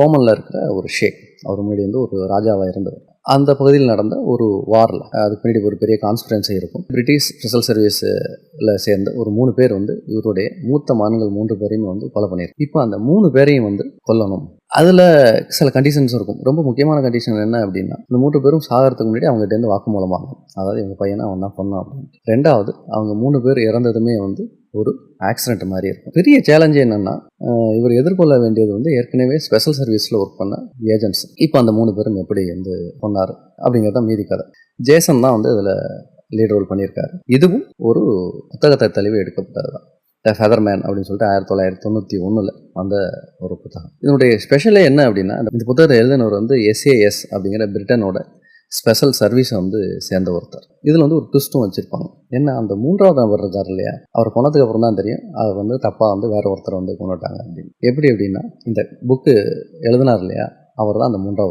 ஓமனில் இருக்கிற ஒரு ஷேக். அவர் முன்னாடி வந்து ஒரு ராஜாவாக இருந்தவர். அந்த பகுதியில் நடந்த ஒரு வாரில் அதுக்கு பின்னாடி ஒரு பெரிய கான்ஸ்பிரன்சி இருக்கும். பிரிட்டிஷ் ஸ்பெஷல் சர்வீஸில் சேர்ந்த ஒரு மூணு பேர் வந்து இவருடைய மூத்த மான்கள் மூன்று பேரையுமே வந்து கொலை பண்ணியிருக்கு இப்போ அந்த மூணு பேரையும் வந்து கொல்லணும். அதில் சில கண்டிஷன்ஸ் இருக்கும். ரொம்ப முக்கியமான கண்டிஷன் என்ன அப்படின்னா இந்த மூன்று பேரும் சாகிறதுக்கு முன்னாடி அவங்ககிட்டேருந்து வாக்குமூலம் வாங்கணும். அதாவது எங்கள் பையனை அவன் தான் பண்ணான் அப்படின்னு. ரெண்டாவது அவங்க மூணு பேர் இறந்ததுமே வந்து ஒரு ஆக்சிடென்ட் மாதிரி இருக்கும். பெரிய சேலஞ்சு என்னென்னா இவர் எதிர்கொள்ள வேண்டியது வந்து ஏற்கனவே ஸ்பெஷல் சர்வீஸில் ஒர்க் பண்ண ஏஜென்ட்ஸ் இப்போ அந்த மூணு பேரும் எப்படி வந்து பண்ணார் அப்படிங்கிறத மீதி கதை. ஜேசன் தான் வந்து இதில் லீட் ரோல் பண்ணியிருக்காரு. இதுவும் ஒரு புத்தகத்தை தழுவி எடுக்கப்பட்டது தான் த ஃபெதர்மேன் அப்படின்னு சொல்லிட்டு ஆயிரத்தி தொள்ளாயிரத்தி தொண்ணூற்றி ஒன்றில் வந்த ஒரு புத்தகம். இதனுடைய ஸ்பெஷலே என்ன அப்படின்னா இந்த புத்தகத்தை எழுதினவர் வந்து எஸ்ஏஎஸ் அப்படிங்கிற பிரிட்டனோட ஸ்பெஷல் சர்வீஸை வந்து சேர்ந்த ஒருத்தர். இதில் வந்து ஒரு ட்விஸ்ட்டும் வச்சுருப்பாங்க. என்ன அந்த மூன்றாவது நபர் இருக்கார் இல்லையா? அவர் கொண்டதுக்கு அப்புறம் தான் தெரியும் அதை வந்து தப்பாக வந்து வேறு ஒருத்தர் வந்து கொண்டுட்டாங்க அப்படின்னு. எப்படி அப்படின்னா இந்த புக்கு எழுதினார் இல்லையா? அவர் தான் அந்த மூன்றாவது